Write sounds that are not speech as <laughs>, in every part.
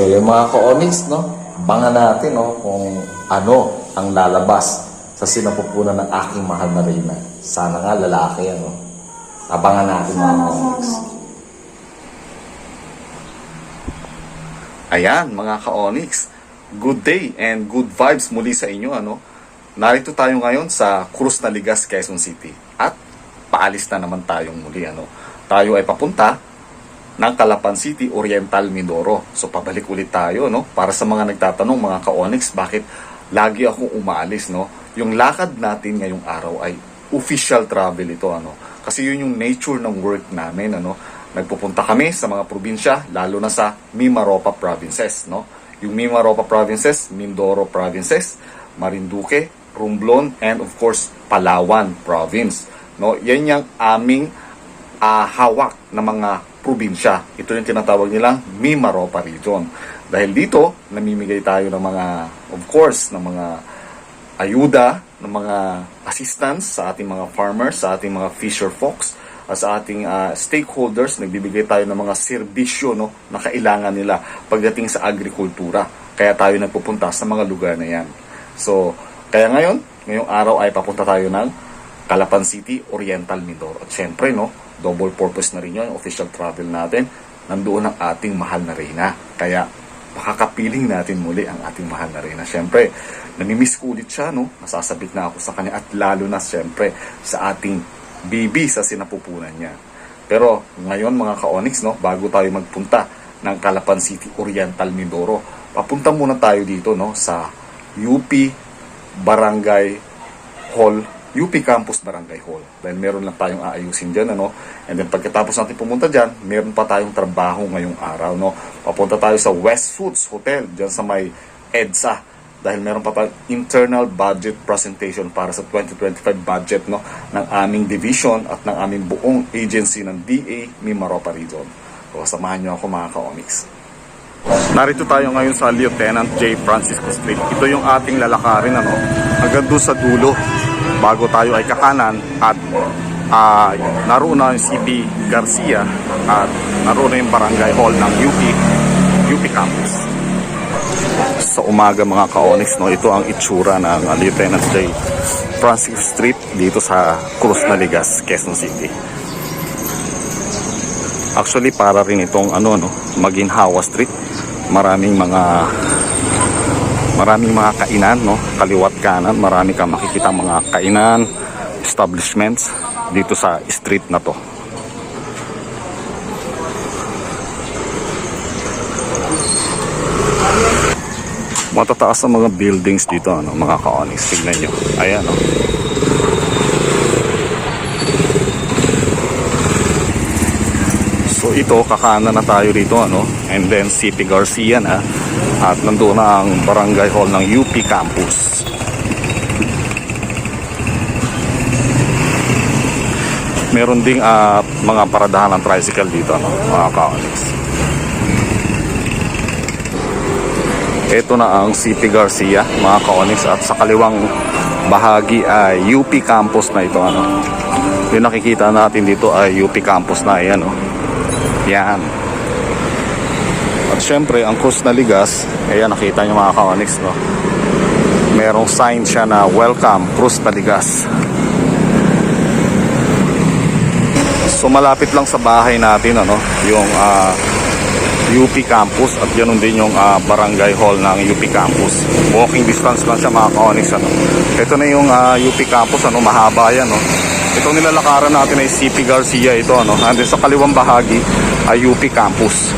So yung mga ka-onyx, no, bangan natin no, kung ano ang lalabas sa sinapupunan ng aking mahal na Reyna. Sana nga lalaki yan. No? Abangan natin mga Sana, ka-onyx. Ayan, mga ka-Onyx. Good day and good vibes muli sa inyo. Ano? Narito tayo ngayon sa Cruz na Ligas, Quezon City. At paalis na naman tayong muli. Ano? Tayo ay papunta ng Calapan City, Oriental, Mindoro. So pabalik ulit tayo. No? Para sa mga nagtatanong, mga ka-Onyx, bakit lagi akong umaalis? No? Yung lakad natin ngayong araw ay official travel ito. Ano? Kasi yun yung nature ng work namin. Ano? Nagpupunta kami sa mga probinsya, lalo na sa Mimaropa provinces, no? Yung Mimaropa provinces, Mindoro provinces, Marinduque, Romblon, and of course, Palawan province. No? Yan yung aming ah, hawak ng mga probinsya. Ito yung tinatawag nilang Mimaropa region. Dahil dito, namimigay tayo ng mga, of course, ng mga ayuda, ng mga assistance sa ating mga farmers, sa ating mga fisher folks, sa ating ah, stakeholders, nagbibigay tayo ng mga serbisyo no, na kailangan nila pagdating sa agrikultura. Kaya tayo nagpupunta sa mga lugar na yan. So, kaya ngayon, ngayong araw ay papunta tayo ng Calapan City, Oriental Mindoro. At syempre, no, double purpose na rin yun, official travel natin. Nandoon ang ating mahal na reyna. Kaya, makakapiling natin muli ang ating mahal na reyna. Syempre, namimiss ko ulit siya, no? Nasasabik na ako sa kanya at lalo na syempre sa ating baby sa sinapupunan niya. Pero ngayon mga ka-Onyx, no, bago tayo magpunta ng Calapan City, Oriental, Mindoro, papunta muna tayo dito no, sa UP Barangay Hall, UP Campus Barangay Hall. Dahil meron lang tayong aayusin dyan, ano. And then pagkatapos natin pumunta dyan, meron pa tayong trabaho ngayong araw, no. Papunta tayo sa Westwoods Hotel, dyan sa may EDSA. Dahil meron pa tayong internal budget presentation para sa 2025 budget, no, ng aming division at ng aming buong agency ng DA Mimaropa Region. So, samahan niyo ako mga ka-Onyx. Narito tayo ngayon sa Lieutenant J. Francisco Street. Ito yung ating lalakarin ano, hanggang doon sa dulo bago tayo ay kakanan at ah, naroon na yung CP Garcia at naroon na yung barangay hall ng UP UP Campus. Sa umaga mga ka-Onyx, no, ito ang itsura ng ah, Lieutenant J. Francisco Street dito sa Cruz Naligas, Quezon City. Actually, para rin itong ano, no, Maginhawa Street. Maraming mga maraming mga kainan, no, kaliwat kanan. Marami kang makikita mga kainan, establishments dito sa street na to. Matataas ang mga buildings dito, ano, mga ka-onyx. Tignan nyo. Ayan, no. So ito, kakanan na tayo dito, ano? And then City Garcia na. At nandoon na ang barangay hall ng UP Campus. Meron ding ah, mga paradahan ng tricycle dito, ano? Mga ka-onyx. Ito na ang City Garcia, mga ka-onyx. At sa kaliwang bahagi ay UP Campus na ito, ano? Yung nakikita natin dito ay UP Campus na, ayan, oh. Yan. Syempre, ang Cruz na Ligas, ayan, nakita nyo mga ka-onyx, no? Merong sign siya na Welcome, Cruz na Ligas. So, malapit lang sa bahay natin, ano, yung ah, UP Campus at ganoon din yung ah, barangay hall ng UP Campus. Walking distance lang siya mga ka-onyx, ano. Ito na yung ah, UP Campus, ano, mahaba yan, no? Itong nilalakaran natin ay CP Garcia ito, ano. Nandun sa kaliwang bahagi ay UP Campus.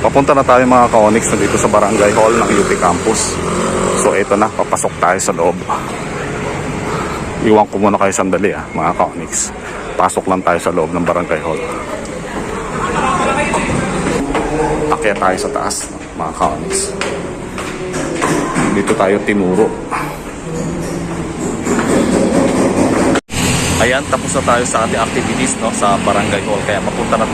Papunta na tayo mga ka-onyx na dito sa barangay hall ng UP Campus. So, ito na, papasok tayo sa loob. Iwan ko muna kayo sandali ah, mga ka-onyx. Pasok lang tayo sa loob ng barangay hall. Akyat tayo sa taas, mga ka-onyx. Dito tayo tinuro. Ayan, tapos na tayo sa ating activities no, sa barangay hall. Kaya papunta na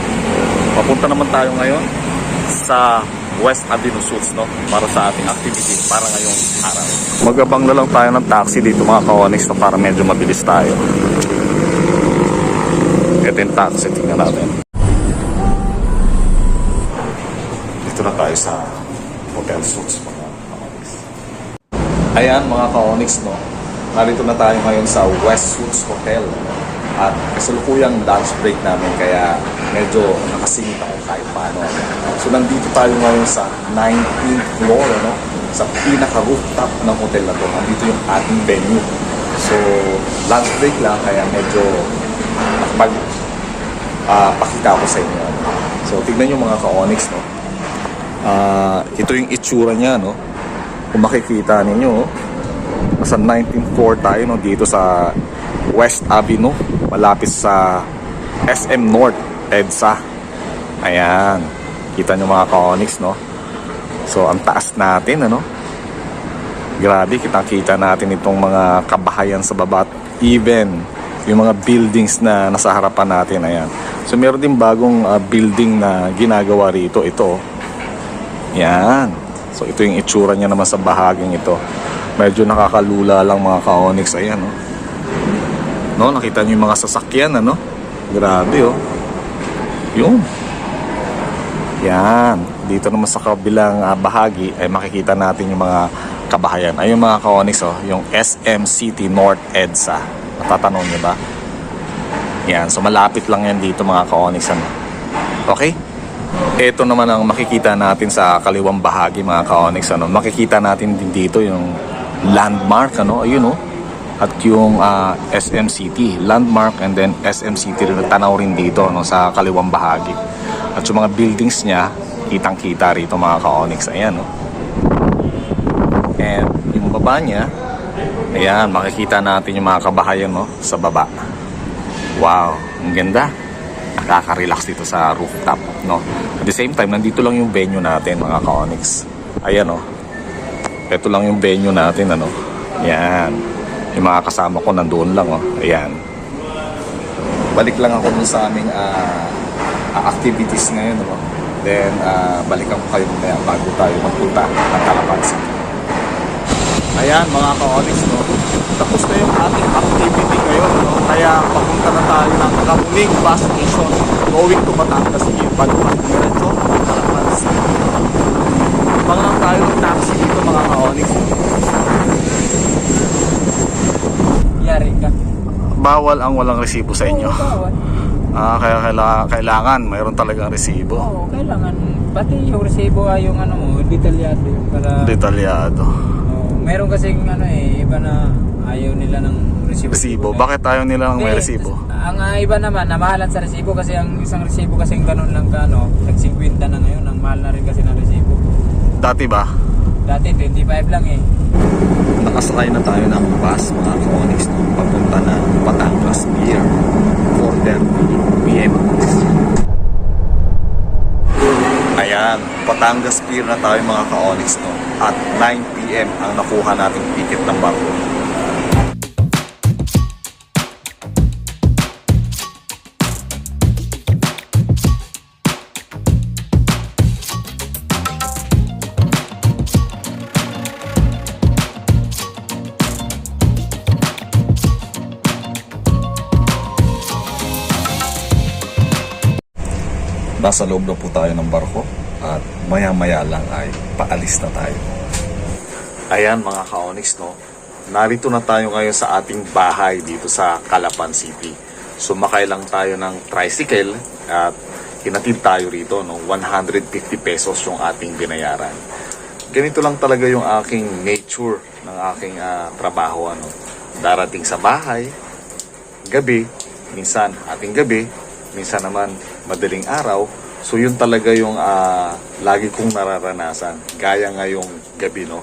papunta naman tayo ngayon sa West Avenue Suites no, para sa ating activity para ngayong araw. Magabang na lang tayo ng taxi dito mga ka-onyx no, para medyo mabilis tayo. Ito yung taxi. Tingnan natin. Dito na tayo sa Hotel Suits mga ka-Onyx. Ayan mga ka-Onyx, no? Narito na tayo ngayon sa West Suits Hotel. At kasalukuyang lunch break namin kaya medyo nakasingit ako kahit paano. So nandito tayo ngayon sa 19th floor, ano? Sa pinaka-rooftop ng hotel na to. Nandito yung ating venue. So lunch break lang kaya medyo nakapag ah, pakita ko sa inyo. So tignan nyo mga ka-Onyx, no? Ah, ito yung itsura niya, no? Kung makikita ninyo, oh, nasa 19th floor tayo, no? Dito sa West Avenue, malapit sa SM North, EDSA. Ayan. Kita nyo mga ka-Onyx, no? So, ang taas natin, ano? Grabe, kitang-kita natin itong mga kabahayan sa baba. Even yung mga buildings na nasa harapan natin, ayan. So, meron din bagong ah, building na ginagawa rito. Ito, oh. Yan. So ito yung itsura niya naman sa bahaging ito. Medyo nakakalula lang mga ka-onyx. Ayan, no? No, nakita niyo yung mga sasakyan, ano? Grabe, oh. Yun. Yan. Dito naman sa kabilang ah, bahagi ay makikita natin yung mga kabahayan. Ayun mga ka-onyx, oh. Yung SM City North EDSA. Natatanong niyo ba? Yan. So malapit lang yan dito mga ka-onyx, ano? Okay? Ito naman ang makikita natin sa kaliwang bahagi mga ka-onyx. Ano? Makikita natin din dito yung landmark. Ano? Ayun oh. At yung ah, SM City. Landmark and then SM City. Tanaw rin dito no? sa kaliwang bahagi. At yung mga buildings niya, kitang-kita rito mga ka-onyx. Ayan. No? And yung baba niya, ayan, makikita natin yung mga kabahayan no? sa baba. Wow, ang ganda nakaka-relax dito sa rooftop, no? At the same time, nandito lang yung venue natin, mga ka-onyx. Ayan, oh. Ito lang yung venue natin, ano? Yan. Yung mga kasama ko nandoon lang, oh. Ayan. Balik lang ako dun sa aming ah, ah, activities ngayon, no? Then, ah, balikan ko kayo mamaya bago tayo magpunta ng Calapan City. Ayan mga ka-onyx, no? Tapos na yung ating activity ngayon, no? Kaya papunta na tayo ng Kamuning Bus Station going to Batangas City. Balukan, diretso, Calapan City. Bang lang tayo ng taxi dito mga ka-onyx. Yari ka. Bawal ang walang resibo sa inyo. Oo, bawal. Ah, kaya kaila- kailangan mayroon talagang resibo. Oo, kailangan. Pati yung resibo ay yung ano mo, detalyado yung para... Detalyado. Oo, meron kasing ano eh, iba na ayaw nila ng resibo. Resibo. Bakit tayo nila ng may Hindi, resibo? Ang ah, iba naman, namahalan sa resibo kasi ang isang resibo kasi ganun lang ka, no? Nag-50 na ngayon, ang mahal na rin kasi ng resibo. Dati ba? Dati 25 lang eh. Nakasakay na tayo ng bus mga ka-onyx no? papunta na Batangas Pier 4.30 p.m. Ayan, Batangas Pier na tayo mga ka-onyx no? At 9pm ang nakuha nating ticket ng barko. Nasa loob na po tayo ng barko at maya-maya lang ay paalis na tayo. Ayan mga ka-onyx, no? Narito na tayo ngayon sa ating bahay dito sa Calapan City. Sumakay lang tayo ng tricycle at hinatid tayo rito, no? 150 pesos yung ating binayaran. Ganito lang talaga yung aking nature ng aking ah, trabaho, ano? Darating sa bahay, gabi, minsan ating gabi, minsan naman madaling araw. So yun talaga yung ah, lagi kong nararanasan. Gaya ngayong gabi, no?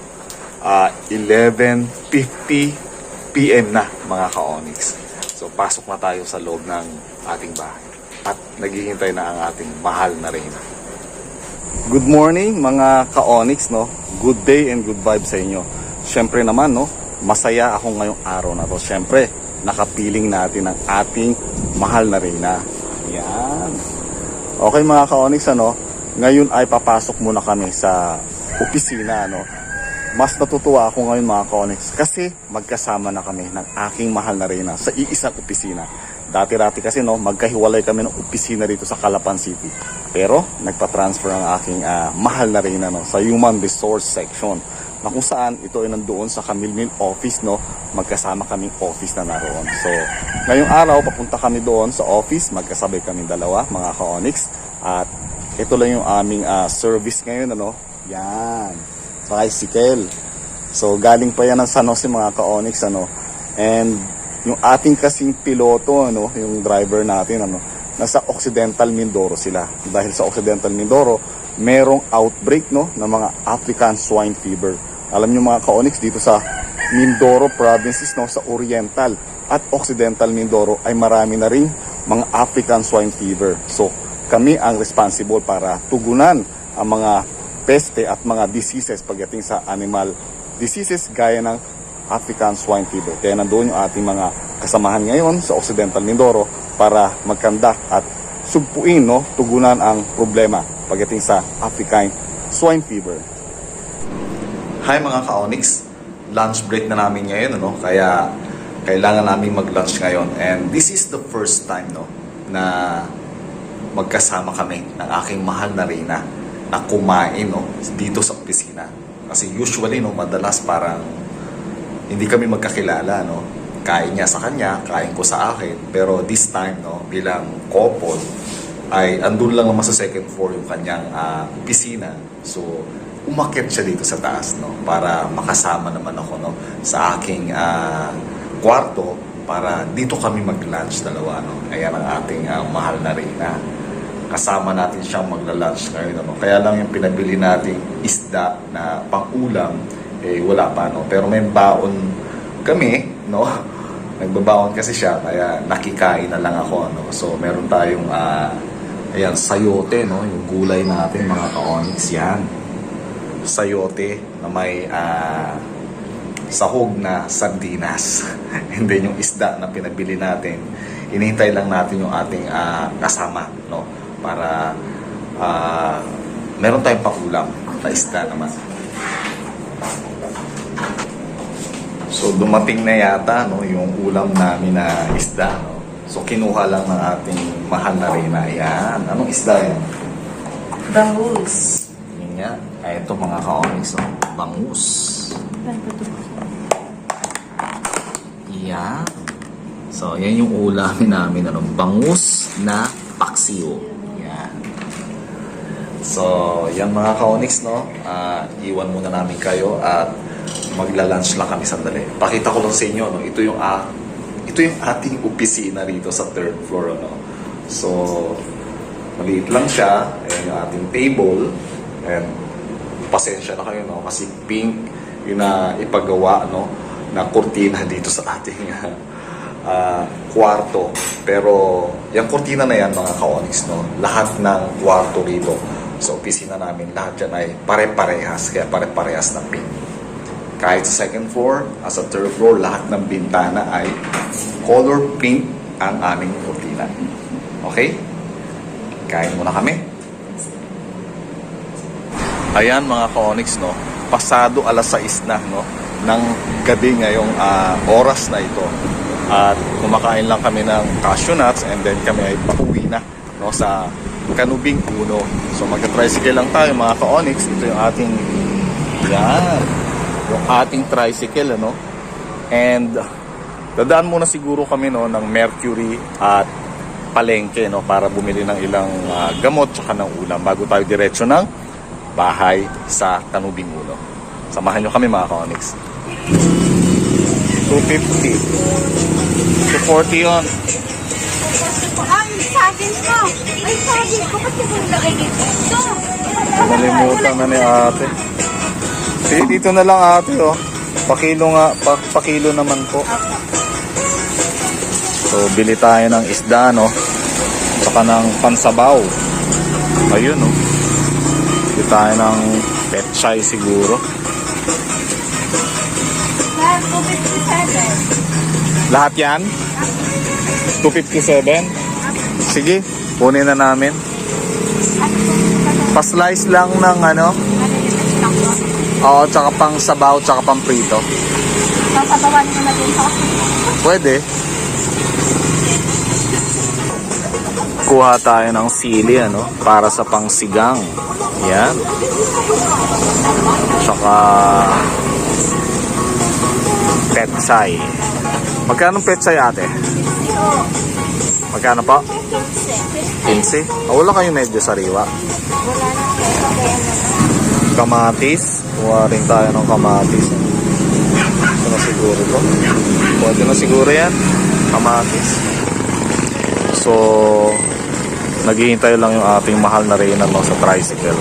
Ah, 11.50 p.m. na, mga ka-onyx. So pasok na tayo sa loob ng ating bahay. At naghihintay na ang ating mahal na reyna. Good morning mga ka-onyx, no? Good day and good vibe sa inyo. Siyempre naman, no? Masaya ako ngayong araw na to. Siyempre, nakapiling natin ang ating mahal na reyna. Yan. Okay mga ka-onyx, ano? Ngayon ay papasok muna kami sa opisina, ano? Mas natutuwa ako ngayon mga ka-onyx kasi magkasama na kami ng aking mahal na reyna sa iisang opisina. Dati-dati kasi no, magkahiwalay kami ng opisina dito sa Calapan City. Pero nagpa-transfer ang aking ah, mahal na rin no, sa Human Resource Section na kung saan ito ay nandoon sa Camille Office no, magkasama kaming office na naroon. So, ngayong araw papunta kami doon sa office, magkasabay kami dalawa, mga ka-Onyx. At ito lang yung aming ah, service ngayon ano. Yan. Tricycle. So galing pa yan ng San Jose mga ka-Onyx ano. And yung ating kasing piloto ano, yung driver natin ano, nasa Occidental Mindoro sila. Dahil sa Occidental Mindoro, merong outbreak no ng mga African swine fever. Alam niyo mga ka-Onyx dito sa Mindoro provinces no sa Oriental at Occidental Mindoro ay marami na ring mga African swine fever. So kami ang responsible para tugunan ang mga peste at mga diseases pagdating sa animal diseases gaya ng African swine fever. Kaya nandoon yung ating mga kasamahan ngayon sa Occidental Mindoro para magkandak at sugpuin, no, tugunan ang problema pagdating sa African swine fever. Hi mga ka-Onyx, lunch break na namin ngayon, ano? Kaya kailangan namin mag-lunch ngayon. And this is the first time, no, na magkasama kami ng aking mahal na Reyna na kumain, no, dito sa opisina. Kasi usually, no, madalas parang hindi kami magkakilala, no. Kain niya sa kanya, kain ko sa akin. Pero this time, no, bilang couple, ay andun lang naman sa second floor yung kanyang ah, opisina. So, umakyat siya dito sa taas, no, para makasama naman ako, no, sa aking ah, kwarto para dito kami mag-lunch dalawa, no. Ayan ang ating ah, mahal na Reyna. Kasama natin siyang magla-lunch ngayon, no. Kaya lang yung pinabili nating isda na pang-ulam, eh, wala pa, no. Pero may baon kami, no. Nagbabaon kasi siya, kaya nakikain na lang ako, no. So, meron tayong, ah, ayan, sayote, no. Yung gulay natin, mga ka-onyx, yan sayote na may ah, sahog na sardinas. <laughs> And then yung isda na pinabili natin, inihintay lang natin yung ating ah, kasama, no? Para ah, meron tayong pakulam na isda naman. So dumating na yata no, yung ulam namin na isda. No? So kinuha lang ng ating mahal na Reyna. Yan. Anong isda yan? Bangus. Yun nga. Ay, ito mga ka-onyx, oh. bangus. Yan. So, yan yung ulamin namin, ano, bangus na paksiw. So, yan mga ka-onyx, no? Ah, iwan muna namin kayo at magla-lunch lang kami sandali. Pakita ko lang sa inyo, no? Ito yung, ah, ito yung ating opisina rito sa third floor, ano? So, maliit lang siya. Ayan yung ating table. And pasensya na kayo, no? Kasi pink yung na ipagawa, no? Na kurtina <laughs> dito sa ating ah, kwarto. Pero, yung kurtina na yan, mga ka-onyx, no? Lahat ng kwarto rito sa opisina namin, lahat yan ay pare-parehas. Kaya pare-parehas na pink. Kahit sa second floor, as sa third floor, lahat ng bintana ay color pink ang aming kurtina. Okay? Kain muna kami. Ayan mga ka-onyx, no? Pasado alas 6 na, no? Ng gabi ngayong ah, oras na ito. At kumakain lang kami ng cashew nuts and then kami ay pauwi na, no? Sa Kanubing Uno. So magka-tricycle lang tayo mga ka-onyx. Ito yung ating, yan, yung ating tricycle, ano? And dadaan muna siguro kami, no, ng Mercury at palengke no para bumili ng ilang ah, gamot tsaka ng ulam bago tayo diretso ng bahay sa Kanubing Uno. Samahan nyo kami mga ka-onyx. 250. 240 yun. Ay, saging ko. Ay, saging ko. Ba't ko nilagay dito? Ito. Nalimutan na ni ate. Sige, dito na lang ate oh. Pakilo nga, pa, pakilo naman po. So, bili tayo ng isda, no? Saka ng pansabaw. Ayun, no? Bili tayo ng petchay siguro. Lahat 257. Lahat yan? 257? Sige, kunin na namin. Pa-slice lang ng ano. Oo, tsaka pang sabaw, tsaka pang prito. Sasabawan ko na din sa Pwede. Kuha tayo ng sili, ano, para sa pangsigang. Yan. Tsaka petsay. Magkano petsay ate? Magkano po? 15. Ah, wala kayo medyo sariwa. Kamatis. Kuha rin tayo ng kamatis. Ito na siguro to. Pwede na siguro yan. Kamatis. So, naghihintay lang yung ating mahal na reyna no, sa tricycle.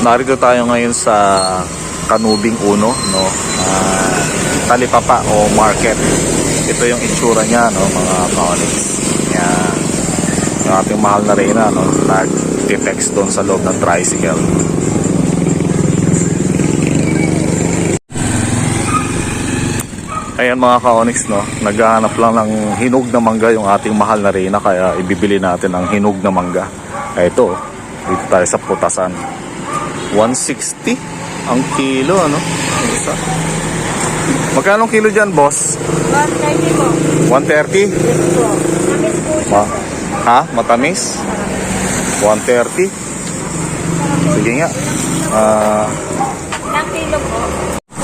Narito tayo ngayon sa Kanubing Uno, no? Ah, Talipapa o market. Ito yung itsura niya, no, mga kaonix. Yan. Yung ating mahal na reyna, no? Nag-text doon sa loob ng tricycle. Ayan mga ka-onyx, no? Naghahanap lang ng hinog na mangga yung ating mahal na reyna kaya ibibili natin ang hinog na mangga. Kaya ito, dito tayo sa putasan. 160 ang kilo, ano? Isa. Magkano ang kilo dyan, boss? 130 po. 130? Yes po. Namis po. Ma ha? Matamis? 130? Sige nga. Ah... Ilang kilo po?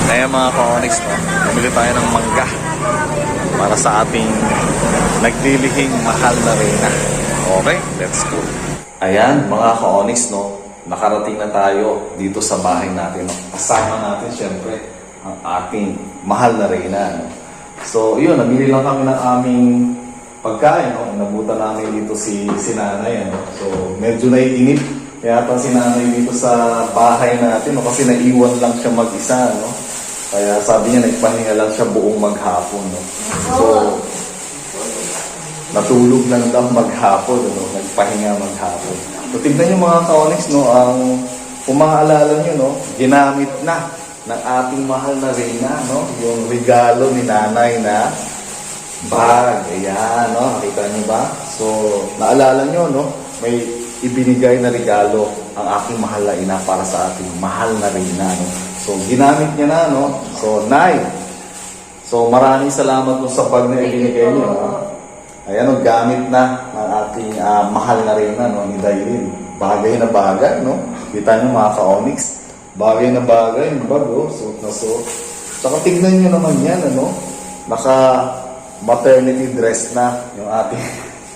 Kaya mga ka-onyx, no, bumili tayo ng mangga para sa ating naglilihing mahal na reyna. Okay, let's go. Ayan, mga ka-onyx, no, nakarating na tayo dito sa bahay natin. No. Kasama natin, syempre, ang ating mahal na reyna. No. So, yun, nabili lang kami ng aming pagkain. No. Inabutan namin dito si, si nanay. Ano. So, medyo naiinip kaya pa si nanay dito sa bahay natin. No, kasi naiwan lang siya mag-isa. No. Kaya sabi niya, nagpahinga lang siya buong maghapon. No? So, natulog lang daw maghapon. No? Nagpahinga maghapon. So, tignan niyo mga ka-onyx, no? Ang, kung maaalala niyo, no? ginamit na ng ating mahal na Reyna, no? Yung regalo ni nanay na bag. Ayan, no? Nakita niyo ba? So, naalala niyo, no? May ibinigay na regalo ang aking mahal na ina para sa ating mahal na Reyna, no? So, ginamit niya na, no? So, Nay, so maraming salamat po sa bag na ibinigay niyo. no? Ayan, no, gamit na ng ating ah, mahal na Reyna, no? Ni Dailin. Bagay na bagay, no? Kita niyo mga ka-onyx. Bagay na bagay, yung bag, oh. Suot na suot. Saka tignan niyo naman yan, ano? Naka maternity dress na yung ating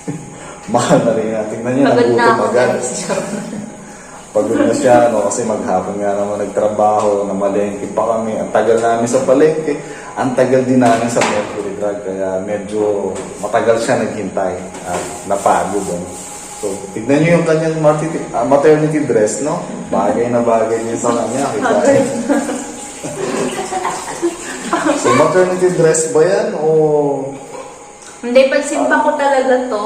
<laughs> mahal na Reyna. Tignan niyo, Pagod na nagutom agad. <laughs> Pagod na siya, no, kasi maghapon nga naman nagtrabaho, na malengke pa kami. Ang tagal namin sa palengke, ang tagal din namin sa Mercury Drug, kaya medyo matagal siya naghintay at napagod. Ano. So, tignan niyo yung kanyang maternity, ah, maternity dress, no? Bagay na bagay niya sa kanya. Kita. <laughs> so, maternity dress ba yan o Hindi, pagsimba ko talaga to.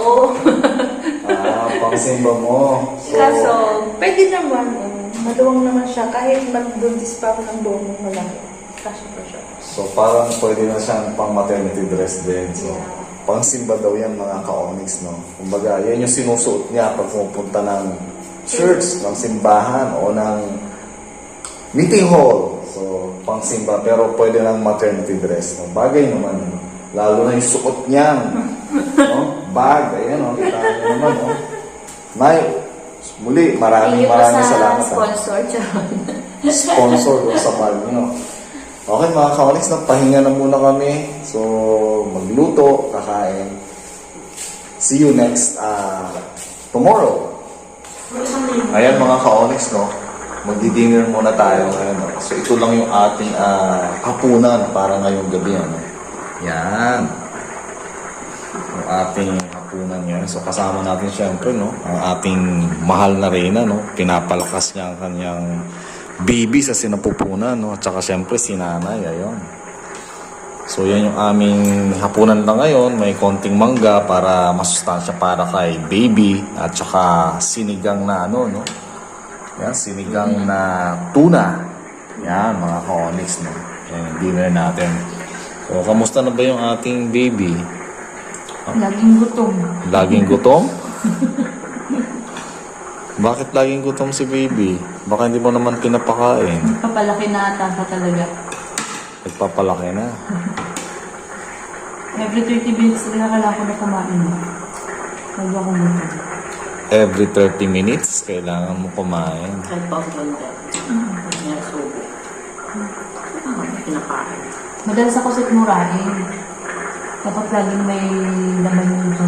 ah, pangsimba mo? So, Kaso, pwede naman. Um, maluwang naman siya. Kahit magbuntis pa ako ng buong malaki. Kasya pa siya. So parang pwede na siyang pang maternity dress din. So, pang simba daw yan mga ka-onyx, no? Kumbaga, yan yung sinusuot niya pag pumupunta ng church, ng simbahan, o ng meeting hall. So, pang simba, pero pwede ng maternity dress. No? Bagay naman, no? Lalo na yung suot niyan. no? Bag, ayan, no? Kita niyo naman, no? Nay, muli, maraming maraming sa salamat. ah sponsor. Charon. sponsor doon sa bag nyo. Okay mga kawalis, pahinga na muna kami. So, magluto, kakain. See you next uh, tomorrow. Ayan mga ka-onyx, no? Magdi-dinner muna tayo ngayon. No? So, ito lang yung ating ah, hapunan para ngayong gabi. Ano? Yan. Yung ating hapunan yan. So, kasama natin syempre, no? Ang ating mahal na reyna, no? Pinapalakas niya ang kanyang baby sa sinapupunan, no? At saka syempre si nanay, ayun. So, yan yung aming hapunan lang ngayon. May konting mangga para masustansya para kay baby. At saka sinigang na ano, no? Yan, sinigang na tuna. Yan, mga ka-onyx, no? Yan, dinner natin. So, kamusta na ba yung ating baby? Laging gutom. Laging gutom? Bakit laging gutom si baby? Baka hindi mo naman pinapakain. Papalaki na ata ka talaga. Nagpapalaki na. Every 30 minutes talaga kailangan ko na kumain. Bago ako muto. Every 30 minutes, kailangan mo kumain. Kahit pa ang ganda. Pag niya subo. Ah, pinakain. Madalas ako sikmurain. Kapag laging may laman yung ko.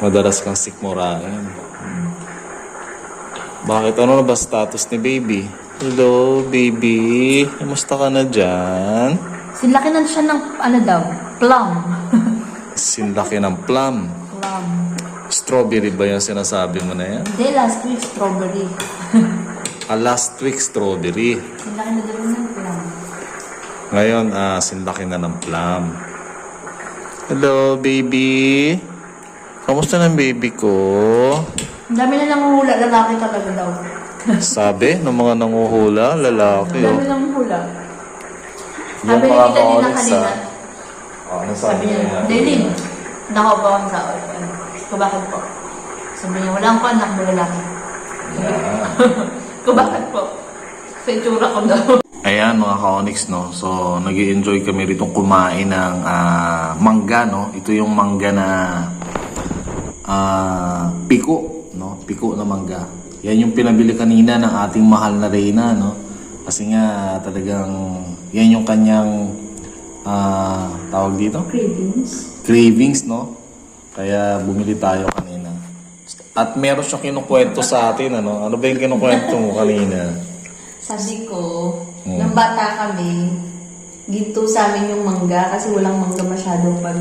Madalas kang sikmurain. Bakit? Ano na ba status ni baby? Hello, baby. Kamusta ka na dyan? Sinlaki na siya ng, ano daw, plum. Sinlaki ng plum. plum. Strawberry ba yung sinasabi mo na yan? Hindi, last week, strawberry. <laughs> Ah, last week, strawberry. Sinlaki na daw ng plum. Ngayon, ah, sinlaki na ng plum. Hello, baby. Kamusta ng baby ko? Ang dami na nanguhula, lalaki talaga daw. <laughs> Sabi ng mga nanguhula, lalaki. Ang dami Oh. nanguhula. Yan Sabi mga Tita Nina ka-onyx, kanina. ah. Oh, ano Sabi niya, Dailin, nakaupo ako sa ano, Kabakit po. Sabi niya, wala akong anak mo lalaki. <laughs> Kabakit po. Sa itsura ko daw. Ayan mga ka-onyx, no? So, nag enjoy kami rito kumain ng ah, mangga, no? Ito yung mangga na ah, piko, no? Piko na mangga. Yan yung pinabili kanina ng ating mahal na Reyna, no? Kasi nga talagang yan yung kanyang ah, tawag dito? Cravings. Cravings, no? Kaya bumili tayo kanina. At meron siyang kinukwento sa atin, ano? Ano ba yung kinukwento mo kanina? Sabi ko, Hmm. nung bata kami, ginto sa amin yung mangga kasi walang mangga masyado pag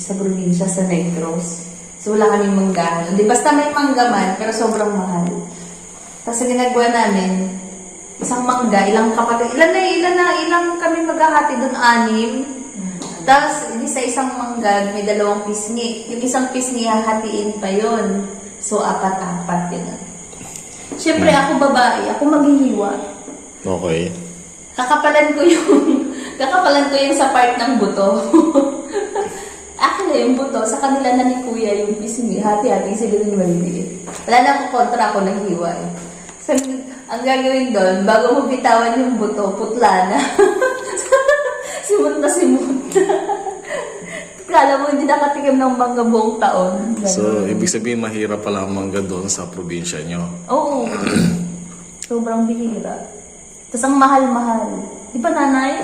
sa probinsya, sa Negros. So wala kaming mangga. Hindi, basta may mangga man, pero sobrang mahal. Tapos ang ginagawa namin, isang mangga, ilang kapatid, ilan na, ilan na, ilang kami maghahati doon, anim. Tapos, sa isang mangga, may dalawang pisngi. Yung isang pisngi, hahatiin pa yon So, apat-apat yun. Siyempre, ako babae, ako maghihiwa. Okay. Kakapalan ko yung, <laughs> kakapalan ko yung sa part ng buto. <laughs> Akin na yung buto, sa kanila na ni kuya yung pisngi, hati-hati sila yung maliliit. Wala na ako kontra ako naghiwa eh. So, ang gagawin doon, bago mo bitawan yung buto, putla na. <laughs> simut na simut. Kala mo hindi nakatikim ng mangga buong taon. Ganun. So, ibig sabihin, mahirap pala ang mangga doon sa probinsya nyo. Oo. <clears throat> Sobrang bihira. Tapos ang mahal-mahal. Di ba nanay?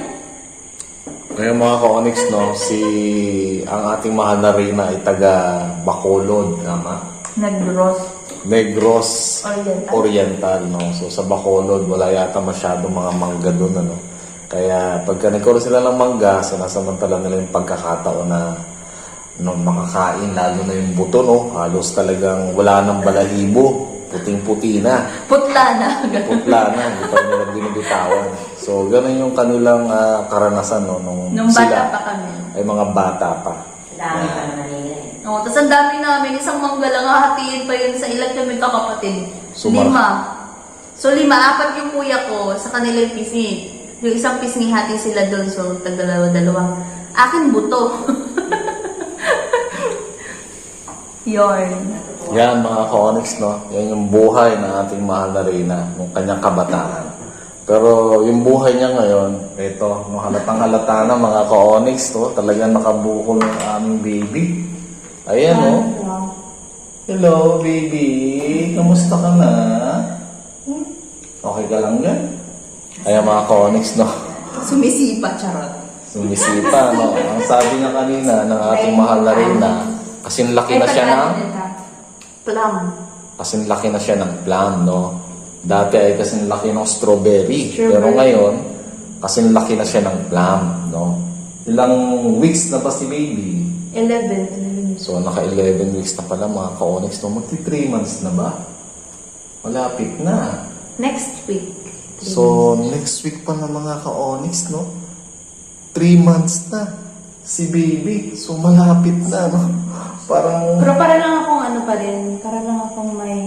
Kaya mga ka-onyx, no, si, ang ating mahal na Reyna ay taga Bacolod, tama? Nag-gross. Negros Oriental. Oriental, no? So, sa Bacolod, wala yata masyado mga mangga doon, ano? Kaya, pagka nagkaroon sila ng mangga, sinasamantala nila yung pagkakataon na no, makakain, lalo na yung buto, no? Halos talagang wala nang balahibo. Puting-puti na. Putla na. putla na, hindi pa nila binibitawan. So, ganun yung kanilang ah, karanasan, no, nung, Nung sila bata pa kami. ay mga bata pa. Dami pa naman nila eh. Oo, tapos ang dami namin, isang mangga lang, hahatiin pa yun sa ilan kami kakapatid. So, lima. So, lima, apat yung kuya ko, sa kanila yung pisngi. Yung isang pisngi hati sila doon, so tagdalawa-dalawa. Akin buto. <laughs> Yarn. Yan mga ka-onyx, no? Yan yung buhay na ating mahal na Reyna, nung kanyang kabataan. Pero yung buhay niya ngayon, ito, no, halatang halata na mga ka-onyx, no? Talagang nakabukol ng aming baby. Ayan, no? Hello, baby. Kamusta ka na? Hmm? Okay ka lang yan? Ayan mga ka-onyx, no? Sumisipa, charot. Sumisipa, no? Ang sabi niya kanina ng ating mahal na Reyna, kasing laki na siya ng Plum. kasing laki na siya ng plum, no? Dati ay kasing laki ng strawberry. Strawberry. Pero ngayon, kasing laki na siya ng plum, no? Ilang weeks na ba si baby? 11. So, naka 11 weeks na pala mga ka-onyx, no? Magti 3 months na ba? Malapit na. Next week. So, next week pa na mga ka-onyx, no? 3 months na si baby. So, malapit na, no? <laughs> Parang... Pero para lang akong ano pa rin, para lang akong may...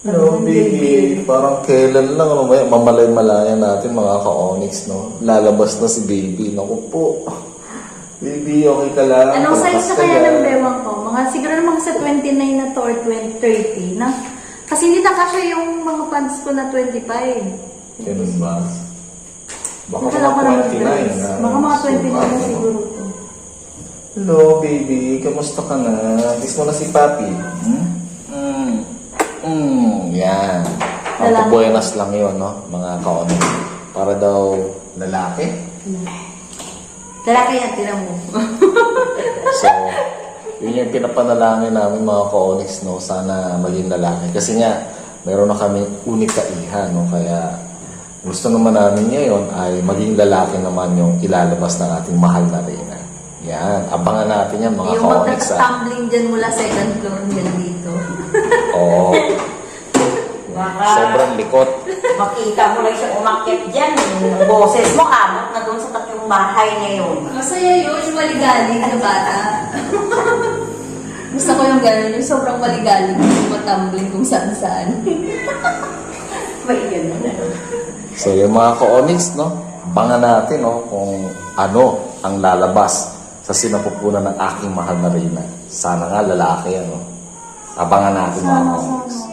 No, baby. Parang kailan lang, ano, may mamalay-malaya natin mga ka-onyx, no? Lalabas na si baby. Naku po. <laughs> Baby, okay ka lang? Anong size na kaya ng bewang ko? Mga siguro mga sa 29 na to or 20, 30 na. Kasi hindi na kasya yung mga pants ko na 25. Ganun ba? Baka Nakala ko mga naman 29 dress. na. Baka mga 29 na ano? siguro to. Hello, baby. Kamusta ka na? Kiss mo na si Papi. Hmm? Mm. Mm. Yan. Ang Lalaki. buenas lang yun, no? Mga kaono. Para daw lalaki. Lalaki yan, tira mo. <laughs> So, yun yung pinapanalangin namin mga ka-onyx, no? Sana maging lalaki. Kasi nga, meron na kami unikaihan, no? Kaya, gusto naman namin ngayon ay maging lalaki naman yung ilalabas ng ating mahal na reyna. Yan. Abangan natin yan, mga yung ka-onyx, ha? magtatumbling dyan mula second floor hanggang dito. Oo. <laughs> Baka Sobrang likot. makita mo lang siya umakyat dyan. Yung boses mo, amat na doon sa tatlong bahay niya yun. Masaya yun, yung maligalig na bata. <laughs> Gusto ko yung gano'n, yung sobrang maligalig, yung matumbling kung saan-saan. <laughs> May yun. So, yung mga ka-onyx, no? Abangan natin, no? Kung ano ang lalabas sa sinapupunan ng aking mahal na reyna. Sana nga lalaki, ano? Abangan natin mga ka-onyx.